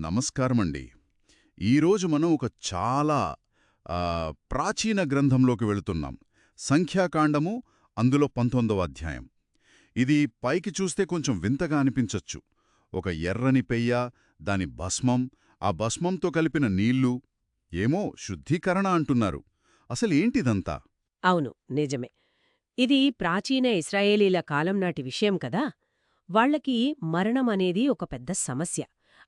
నమస్కారమండి. ఈరోజు మనం ఒక చాలా ప్రాచీన గ్రంథంలోకి వెళుతున్నాం. సంఖ్యాకాండము అందులో పంతొమ్మిదవ అధ్యాయం. ఇది పైకి చూస్తే కొంచెం వింతగా అనిపించచ్చు. ఒక ఎర్రని పెయ్య దాని భస్మం ఆ భస్మంతో కలిపిన నీళ్ళు. ఏమో శుద్ధీకరణ అంటున్నారు. అసలేంటిదంతా అవును నిజమే. ఇది ప్రాచీన ఇస్రాయేలీల కాలం నాటి విషయం కదా? వాళ్ళకి మరణం అనేది ఒక పెద్ద సమస్య.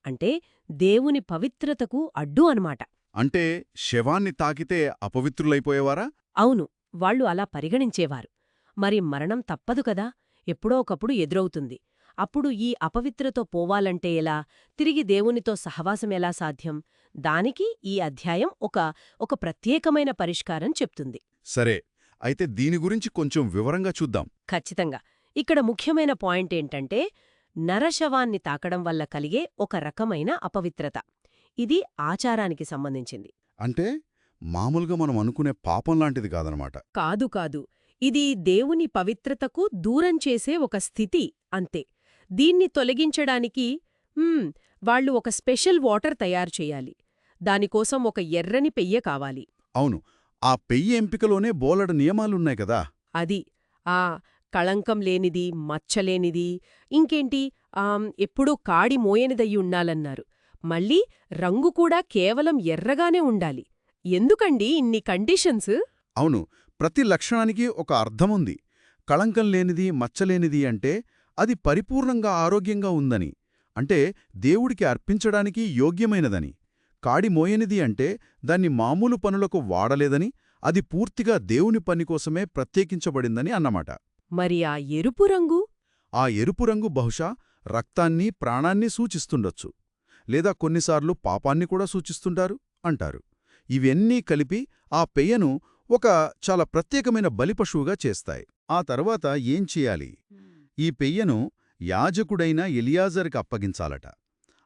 అంటే దేవుని పవిత్రతకు అడ్డు అనమాట అంటే శవాన్ని తాకితే అపవిత్రులైపోయేవారా? అవును వాళ్ళు అలా పరిగణించేవారు. మరి మరణం తప్పదు కదా ఎప్పుడో ఒకప్పుడు ఎదురవుతుంది. అప్పుడు ఈ అపవిత్రతో పోవాలంటే ఎలా? తిరిగి దేవునితో సహవాసం ఎలా సాధ్యం? దానికి ఈ అధ్యాయం ఒక ఒక ప్రత్యేకమైన పరిష్కారం చెప్తుంది. సరే అయితే దీని గురించి కొంచెం వివరంగా చూద్దాం. ఖచ్చితంగా. ఇక్కడ ముఖ్యమైన పాయింట్ ఏంటంటే నరశవాన్ని తాకడం వల్ల కలిగే ఒక రకమైన అపవిత్రత. ఇది ఆచారానికి సంబంధించింది. అంటే మామూలుగా మనం అనుకునే పాపం లాంటిది కాదనమాట. కాదు కాదు. ఇది దేవుని పవిత్రతకు దూరం చేసే ఒక స్థితి అంతే. దీన్ని తొలగించడానికి వాళ్ళు ఒక స్పెషల్ వాటర్ తయారు చేయాలి. దానికోసం ఒక ఎర్రని పెయ్య కావాలి. అవును. ఆ పెయ్యి ఎంపికలోనే బోలెడు నియమాలున్నాయి కదా. అది. ఆ కళంకం లేనిది మచ్చలేనిది ఇంకేంటి? ఎప్పుడూ కాడి మోయనిదయ్యి ఉండాలన్నారు. మళ్ళీ రంగు కూడా కేవలం ఎర్రగానే ఉండాలి. ఎందుకండి ఇన్ని కండిషన్స్? అవును ప్రతి లక్షణానికి ఒక అర్థముంది. కళంకం లేనిది మచ్చలేనిది అంటే అది పరిపూర్ణంగా ఆరోగ్యంగా ఉందని. అంటే దేవుడికి అర్పించడానికి యోగ్యమైనదని. కాడి మోయనిది అంటే దాన్ని మామూలు పనులకు వాడలేదని అది పూర్తిగా దేవుని పని కోసమే ప్రత్యేకించబడిందని అన్నమాట. మరి ఆ ఎరుపు రంగు? ఆ ఎరుపు రంగు బహుశా రక్తాన్ని ప్రాణాన్ని సూచిస్తుండొచ్చు. లేదా కొన్నిసార్లు పాపాన్ని కూడా సూచిస్తుంటారు అంటారు. ఇవన్నీ కలిపి ఆ పెయ్యను ఒక చాలా ప్రత్యేకమైన బలిపశువుగా చేస్తాయి. ఆ తర్వాత ఏం చేయాలి? ఈ పెయ్యను యాజకుడైన ఎలియాజర్కి అప్పగించాలట.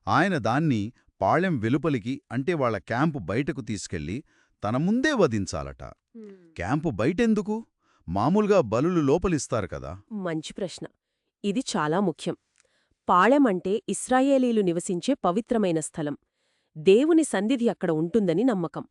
ఆయన దాన్ని పాళెం వెలుపలికి అంటే వాళ్ళ క్యాంపు బయటకు తీసుకెళ్ళి తన ముందే వధించాలట. క్యాంపు బయటెందుకు? మామూలుగా బలులు లోపలిస్తారు కదా? మంచి ప్రశ్న. ఇది చాలా ముఖ్యం. పాళెమంటే ఇస్రాయేలీలు నివసించే పవిత్రమైన స్థలం. దేవుని సన్నిధి అక్కడ ఉంటుందని నమ్మకం.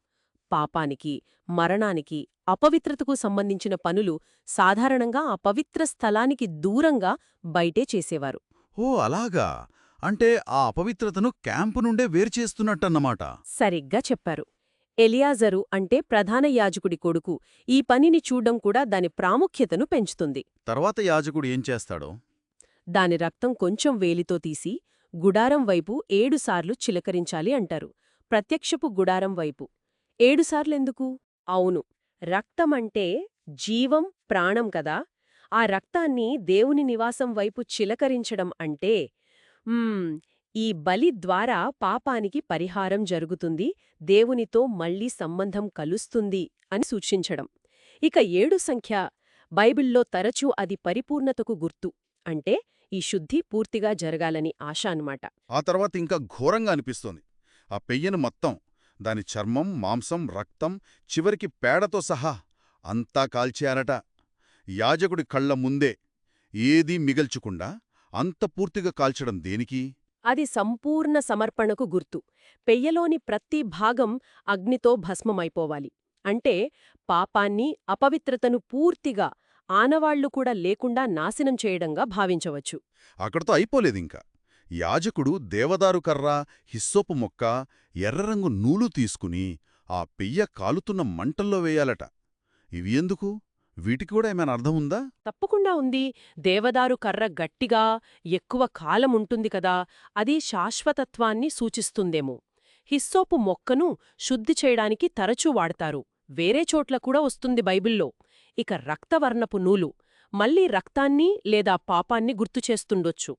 పాపానికి మరణానికి అపవిత్రతకు సంబంధించిన పనులు సాధారణంగా ఆ పవిత్ర స్థలానికి దూరంగా బయటే చేసేవారు. ఓ అలాగా. అంటే ఆ అపవిత్రతను క్యాంపు నుండే వేరుచేస్తున్నట్టన్నమాట సరిగ్గా చెప్పారు. ఎలియాజరు అంటే ప్రధాన యాజకుడి కొడుకు. ఈ పనిని చూడ్డం కూడా దాని ప్రాముఖ్యతను పెంచుతుంది. తర్వాత యాజకుడు ఏం చేస్తాడో? దాని రక్తం కొంచెం వేలితో తీసి గుడారం వైపు ఏడుసార్లు చిలకరించాలి అంటారు. ప్రత్యక్షపు గుడారం వైపు. ఏడుసార్లెందుకు అవును. రక్తమంటే జీవం ప్రాణం కదా. ఆ రక్తాన్ని దేవుని నివాసం వైపు చిలకరించడం అంటే ఈ బలి ద్వారా పాపానికి పరిహారం జరుగుతుంది దేవునితో మళ్ళీ సంబంధం కలుస్తుంది అని సూచించడం. ఇక ఏడు సంఖ్య బైబిల్లో తరచూ అది పరిపూర్ణతకు గుర్తు. అంటే ఈ శుద్ధి పూర్తిగా జరగాలని ఆశ అన్నమాట. ఆ తర్వాత ఇంకా ఘోరంగా అనిపిస్తోంది. ఆ పెయ్యను మొత్తం దాని చర్మం మాంసం రక్తం చివరికి పేడతో సహా అంతా కాల్చేయాలట యాజకుడి కళ్ళ ముందే ఏదీ మిగల్చుకుండా అంత పూర్తిగా కాల్చడం దేనికి? అది సంపూర్ణ సమర్పణకు గుర్తు. పెయ్యలోని ప్రతి భాగం అగ్నితో భస్మమైపోవాలి. అంటే పాపాన్ని అపవిత్రతను పూర్తిగా ఆనవాళ్ళు కూడా లేకుండా నాశనం చేయడంగా భావించవచ్చు. అక్కడతో అయిపోలేదింక. యాజకుడు దేవదారు కర్ర హిస్సోపు మొక్క ఎర్రరంగు నూలు తీసుకుని ఆ పెయ్య కాలుతున్న మంటల్లో వేయాలట. ఇవి ఎందుకు? వీటికి కూడా ఏమైనా అర్థం ఉందా? తప్పకుండా ఉంది. దేవదారు కర్ర గట్టిగా ఎక్కువ కాలం ఉంటుంది కదా అది శాశ్వతత్వాన్ని సూచిస్తుందేమో. హిస్సోపు మొక్కను శుద్ధి చేయడానికి తరచూ వాడతారు. వేరే చోట్ల కూడా వస్తుంది బైబిల్లో. ఇక రక్తవర్ణపు నూలు. మళ్ళీ రక్తాన్ని లేదా పాపాన్ని గుర్తుచేస్తుండొచ్చు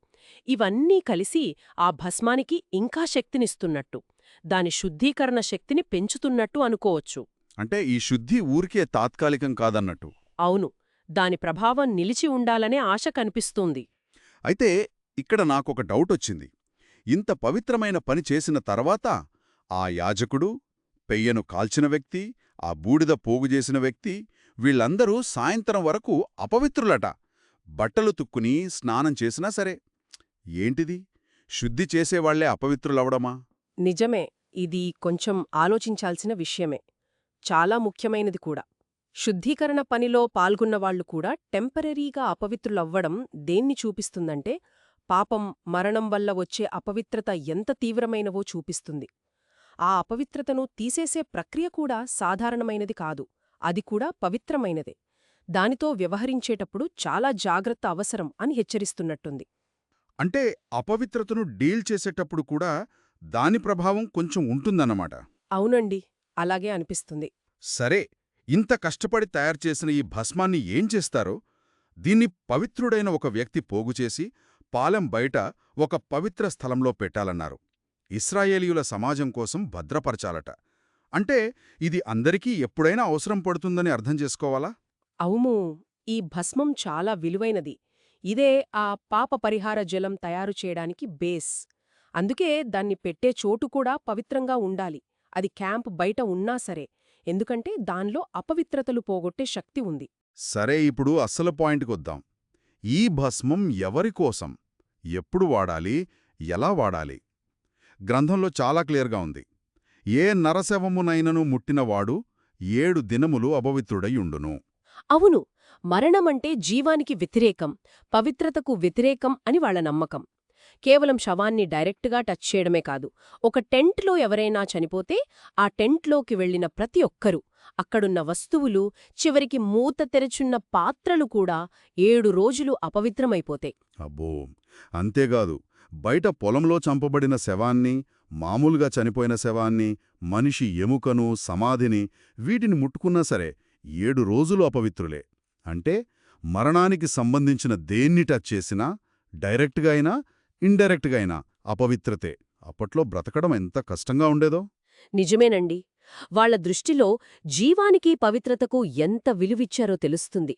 ఇవన్నీ కలిసి ఆ భస్మానికి ఇంకా శక్తినిస్తున్నట్టు. దాని శుద్ధీకరణ శక్తిని పెంచుతున్నట్టు అనుకోవచ్చు. అంటే ఈ శుద్ధి ఊరికే తాత్కాలికం కాదన్నట్టు. అవును దాని ప్రభావం నిలిచి ఉండాలనే ఆశ కనిపిస్తోంది. అయితే ఇక్కడ నాకొక డౌటొచ్చింది ఇంత పవిత్రమైన పని చేసిన తర్వాత ఆ యాజకుడు పెయ్యను కాల్చిన వ్యక్తి ఆ బూడిద పోగుచేసిన వ్యక్తి వీళ్ళందరూ సాయంత్రం వరకు అపవిత్రులట. బట్టలు తుక్కుని స్నానం చేసినా సరే. ఏంటిది? శుద్ధి చేసేవాళ్ళే అపవిత్రులవడమా? నిజమే ఇది కొంచెం ఆలోచించాల్సిన విషయమే. చాలా ముఖ్యమైనది కూడా. శుద్ధీకరణ పనిలో పాల్గొన్నవాళ్ళు కూడా టెంపరరీగా అపవిత్రులవ్వడం దేన్ని చూపిస్తుందంటే పాపం మరణం వల్ల వచ్చే అపవిత్రత ఎంత తీవ్రమైనవో చూపిస్తుంది. ఆ అపవిత్రతను తీసేసే ప్రక్రియ కూడా సాధారణమైనది కాదు అది కూడా పవిత్రమైనదే. దానితో వ్యవహరించేటప్పుడు చాలా జాగ్రత్త అవసరం అని హెచ్చరిస్తున్నట్టుంది. అంటే అపవిత్రతను డీల్ చేసేటప్పుడు కూడా దాని ప్రభావం కొంచెం ఉంటుందన్నమాట. అవునండి అలాగే అనిపిస్తుంది. సరే ఇంత కష్టపడి తయారు చేసిన ఈ భస్మాన్ని ఏం చేస్తారో? దీన్ని పవిత్రుడైన ఒక వ్యక్తి పోగుచేసి పాలెం బయట ఒక పవిత్ర స్థలంలో పెట్టాలన్నారు. ఇస్రాయేలీయుల సమాజం కోసం భద్రపరచాలట. అంటే ఇది అందరికీ ఎప్పుడైనా అవసరం పడుతుందని అర్థం చేసుకోవాలా? అవును. ఈ భస్మం చాలా విలువైనది. ఇదే ఆ పాప పరిహార జలం తయారు చేయడానికి బేస్. అందుకే దాన్ని పెట్టే చోటు కూడా పవిత్రంగా ఉండాలి. అది క్యాంప్ బయట ఉన్నా సరే. ఎందుకంటే దానిలో అపవిత్రతలు పోగొట్టే శక్తి ఉంది. సరే ఇప్పుడు అస్సలు పాయింట్కొద్దాం ఈ భస్మం ఎవరి కోసం? ఎప్పుడు వాడాలి? ఎలా వాడాలి? గ్రంథంలో చాలా క్లియర్గా ఉంది. ఏ నరశవమునైనను ముట్టినవాడు ఏడు దినములు అపవిత్రుడయుండును. అవును మరణమంటే జీవానికి వ్యతిరేకం పవిత్రతకు వ్యతిరేకం అని వాళ్ళ నమ్మకం. కేవలం శవాన్ని డైరెక్ట్గా టచ్ చేయడమే కాదు ఒక టెంట్లో ఎవరైనా చనిపోతే ఆ టెంట్లోకి వెళ్ళిన ప్రతి ఒక్కరూ అక్కడున్న వస్తువులు చివరికి మూత తెరచున్న పాత్రలు కూడా ఏడు రోజులు అపవిత్రమైపోతాయి. అబ్బో! అంతేకాదు బయట పొలంలో చంపబడిన శవాన్ని మామూలుగా చనిపోయిన శవాన్ని మనిషి ఎముకను సమాధిని వీటిని ముట్టుకున్నా సరే ఏడు రోజులు అపవిత్రులే. అంటే మరణానికి సంబంధించిన దేన్ని టచ్ చేసినా డైరెక్ట్గా అయినా ఇండైరెక్ట్గా అయినా అపవిత్రతే అప్పట్లో బ్రతకడం ఎంత కష్టంగా ఉండేదో? నిజమేనండి. వాళ్ళ దృష్టిలో జీవానికి పవిత్రతకు ఎంత విలువిచ్చారో తెలుస్తుంది.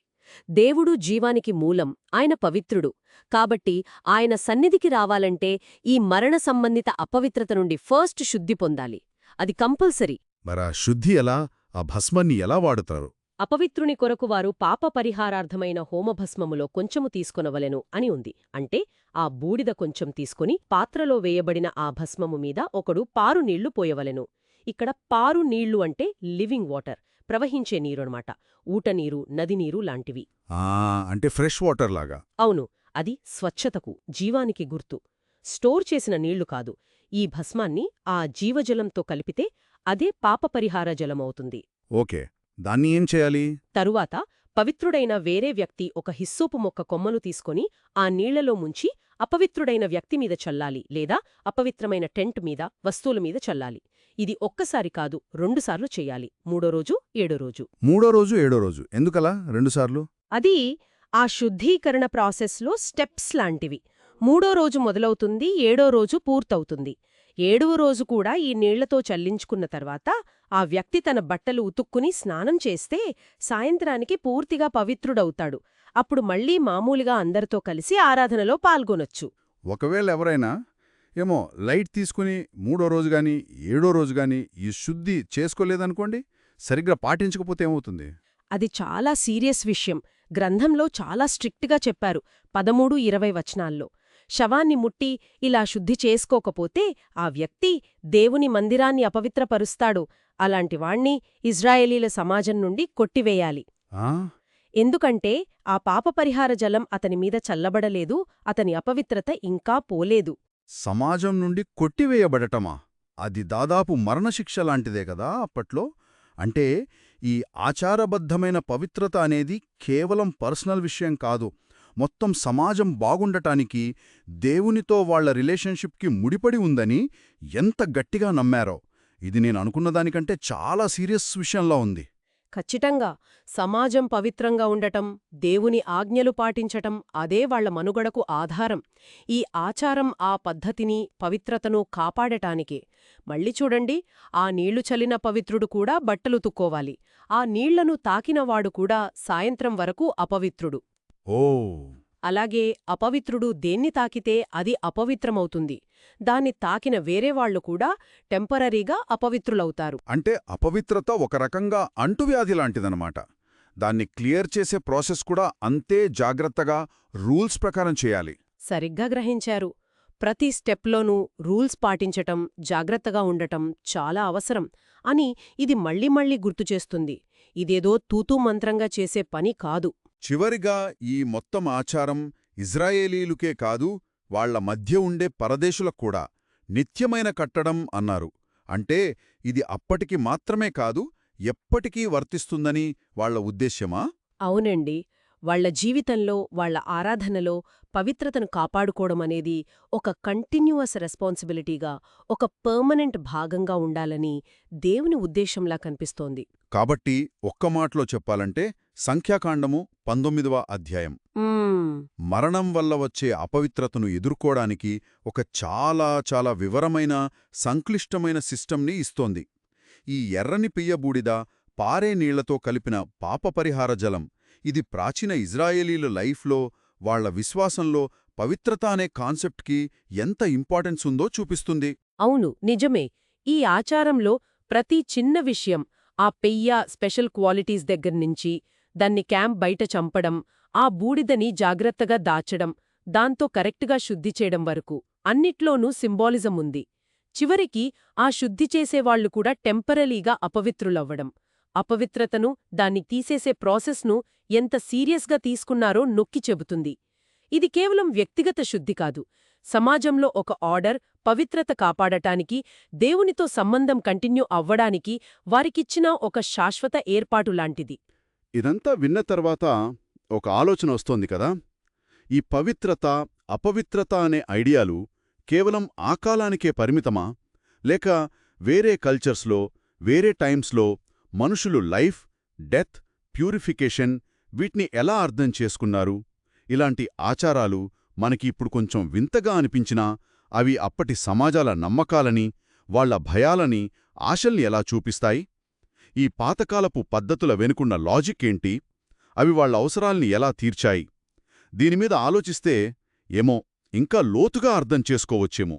దేవుడు జీవానికి మూలం ఆయన పవిత్రుడు. కాబట్టి ఆయన సన్నిధికి రావాలంటే ఈ మరణ సంబంధిత అపవిత్రత నుండి ఫస్ట్ శుద్ధి పొందాలి. అది కంపల్సరీ. మరా శుద్ధి ఎలా ఆ భస్మాన్ని ఎలా వాడుతారు? అపవిత్రుని కొరకు వారు పాప పరిహారార్థమైన హోమభస్మములో కొంచెము తీసుకొనవలెను అని ఉంది. అంటే ఆ బూడిద కొంచెం తీసుకుని పాత్రలో వేయబడిన ఆ భస్మము మీద ఒకడు పారు నీళ్ళు పోయవలెను. ఇక్కడ పారు నీళ్ళు అంటే లివింగ్ వాటర్ ప్రవహించే నీరు అన్నమాట. ఊటనీరు నదినీరు లాంటివి. అంటే ఫ్రెష్ వాటర్ లాగా. అవును అది స్వచ్ఛతకు జీవానికి గుర్తు. స్టోర్ చేసిన నీళ్ళు కాదు. ఈ భస్మాన్ని ఆ జీవజలంతో కలిపితే అదే పాపపరిహార జలమవుతుంది. ఓకే. దాన్ని ఏం చేయాలి? తరువాత పవిత్రుడైన వేరే వ్యక్తి ఒక హిస్సోపు మొక్క కొమ్మలు తీసుకొని ఆ నీళ్ళలో ముంచి అపవిత్రుడైన వ్యక్తి మీద చల్లాలి లేదా అపవిత్రమైన టెంట్ మీద వస్తువుల మీద చల్లాలి. ఇది ఒక్కసారి కాదు రెండుసార్లు చెయ్యాలి మూడో రోజు ఏడో రోజు. మూడో రోజు ఏడో రోజు. ఎందుకలా? రెండుసార్లు అది ఆ శుద్ధీకరణ ప్రాసెస్లో స్టెప్స్ లాంటివి. మూడో రోజు మొదలవుతుంది ఏడో రోజు పూర్తవుతుంది. ఏడవ రోజు కూడా ఈ నీళ్ళతో చల్లించుకున్న తర్వాత ఆ వ్యక్తి తన బట్టలు ఉతుక్కుని స్నానం చేస్తే సాయంత్రానికి పూర్తిగా పవిత్రుడవుతాడు. అప్పుడు మళ్ళీ మామూలుగా అందరితో కలిసి ఆరాధనలో పాల్గొనొచ్చు. ఒకవేళ ఎవరైనా ఏమో లైట్ తీసుకుని మూడో రోజు గాని ఏడో రోజు గాని ఈ శుద్ధి చేసుకోలేదనుకోండి సరిగ్గా పాటించకపోతే ఏమవుతుంది? అది చాలా సీరియస్ విషయం. గ్రంథంలో చాలా స్ట్రిక్ట్గా చెప్పారు. పదమూడు ఇరవై వచనాల్లో. శవాన్ని ముట్టి ఇలా శుద్ధి చేసుకోకపోతే ఆ వ్యక్తి దేవుని మందిరాన్ని అపవిత్రపరుస్తాడు. అలాంటి వాణ్ణి ఇజ్రాయేలీల సమాజం నుండి కొట్టివేయాలి. ఎందుకంటే ఆ పాపపరిహార జలం అతని మీద చల్లబడలేదు అతని అపవిత్రత ఇంకా పోలేదు. సమాజం నుండి కొట్టివేయబడటమా? అది దాదాపు మరణశిక్ష లాంటిదే కదా అప్పట్లో. అంటే ఈ ఆచారబద్ధమైన పవిత్రత అనేది కేవలం పర్సనల్ విషయం కాదు. మొత్తం సమాజం బాగుండటానికి దేవునితో వాళ్ళ రిలేషన్షిప్కి ముడిపడి ఉందని ఎంత గట్టిగా నమ్మారో. ఇది నేను అనుకున్నదానికంటే చాలా సీరియస్ విషయంలో ఉంది. ఖచ్చితంగా. సమాజం పవిత్రంగా ఉండటం దేవుని ఆజ్ఞలు పాటించటం అదే వాళ్ళ మనుగడకు ఆధారం. ఈ ఆచారం ఆ పద్ధతిని పవిత్రతను కాపాడటానికే. మళ్ళీ చూడండి ఆ నీళ్ళు చల్లిన పవిత్రుడు కూడా బట్టలు తుక్కోవాలి ఆ నీళ్ళను తాకినవాడు కూడా సాయంత్రం వరకు అపవిత్రుడు. ఓ. అలాగే అపవిత్రుడు దేన్ని తాకితే అది అపవిత్రమవుతుంది. దాన్ని తాకిన వేరేవాళ్ళు కూడా టెంపరరీగా అపవిత్రులవుతారు. అంటే అపవిత్రత ఒక రకంగా అంటువ్యాధి లాంటిదనమాట దాన్ని క్లియర్ చేసే ప్రాసెస్ కూడా అంతే జాగ్రత్తగా రూల్స్ ప్రకారం చేయాలి. సరిగ్గా గ్రహించారు. ప్రతి స్టెప్లోనూ రూల్స్ పాటించటం జాగ్రత్తగా ఉండటం చాలా అవసరం అని ఇది మళ్ళీ మళ్ళీ గుర్తుచేస్తుంది ఇదేదో తూతూ మంత్రంగా చేసే పని కాదు. చివరిగా ఈ మొత్తం ఆచారం ఇజ్రాయేలీలుకే కాదు వాళ్ళ మధ్య ఉండే పరదేశులకు కూడా నిత్యమైన కట్టడం అన్నారు. అంటే ఇది అప్పటికి మాత్రమే కాదు ఎప్పటికీ వర్తిస్తుందని వాళ్ళ ఉద్దేశ్యమా? అవునండి. వాళ్ళ జీవితంలో వాళ్ళ ఆరాధనలో పవిత్రతను కాపాడుకోవడమనేది ఒక కంటిన్యూవస్ రెస్పాన్సిబిలిటీగా ఒక పర్మనెంట్ భాగంగా ఉండాలని దేవుని ఉద్దేశంలా కనిపిస్తోంది. కాబట్టి ఒక్క మాటలో చెప్పాలంటే సంఖ్యాకాండము పంతొమ్మిదవ అధ్యాయం. మరణం వల్ల వచ్చే అపవిత్రతను ఎదుర్కోడానికి ఒక చాలా చాలా వివరమైన సంక్లిష్టమైన సిస్టమ్ని ఇస్తోంది. ఈ ఎర్రని పియ్యబూడిద పారే నీళ్ళతో కలిపిన పాపపరిహార జలం. ఇది ప్రాచీన ఇజ్రాయేలీల లైఫ్లో వాళ్ళ విశ్వాసంలో పవిత్రత అనే కాన్సెప్ట్కి ఎంత ఇంపార్టెన్స్ ఉందో చూపిస్తుంది. అవును నిజమే. ఈ ఆచారంలో ప్రతి చిన్న విషయం ఆ పెయ్య స్పెషల్ క్వాలిటీస్ దగ్గర్నుంచి దాన్ని క్యాంప్ బయట చంపడం ఆ బూడిదని జాగ్రత్తగా దాచడం దాంతో కరెక్ట్గా శుద్ధి చేయడం వరకు. అన్నిట్లోనూ సింబాలిజం ఉంది. చివరికి ఆ శుద్ధి చేసేవాళ్ళు కూడా టెంపరలీగా అపవిత్రులవ్వడం. అపవిత్రతను దాన్ని తీసేసే ప్రాసెస్ను ఎంత సీరియస్గా తీసుకున్నారో నొక్కి చెబుతుంది. ఇది కేవలం వ్యక్తిగత శుద్ధి కాదు. సమాజంలో ఒక ఆర్డర్ పవిత్రత కాపాడటానికి దేవునితో సంబంధం కంటిన్యూ అవ్వడానికి వారికిచ్చిన ఒక శాశ్వత ఏర్పాటు లాంటిది. ఇదంతా విన్న తర్వాత ఒక ఆలోచన వస్తోంది కదా. ఈ పవిత్రత అపవిత్రత అనే ఐడియాలు కేవలం ఆ కాలానికే పరిమితమా? లేక వేరే కల్చర్స్లో వేరే టైమ్స్లో మనుషులు లైఫ్ డెత్ ప్యూరిఫికేషన్ వీటిని ఎలా అర్థం చేసుకున్నారు? ఇలాంటి ఆచారాలు మనకి ఇప్పుడు కొంచెం వింతగా అనిపించినా అవి అప్పటి సమాజాల నమ్మకాలని వాళ్ళ భయాలని ఆశల్ని ఎలా చూపిస్తాయి? ఈ పాతకాలపు పద్ధతుల వెనుకున్న లాజిక్ ఏంటి? అవి వాళ్ళ అవసరాల్ని ఎలా తీర్చాయి? దీనిమీద ఆలోచిస్తే ఏమో ఇంకా లోతుగా అర్థం చేసుకోవచ్చేమో.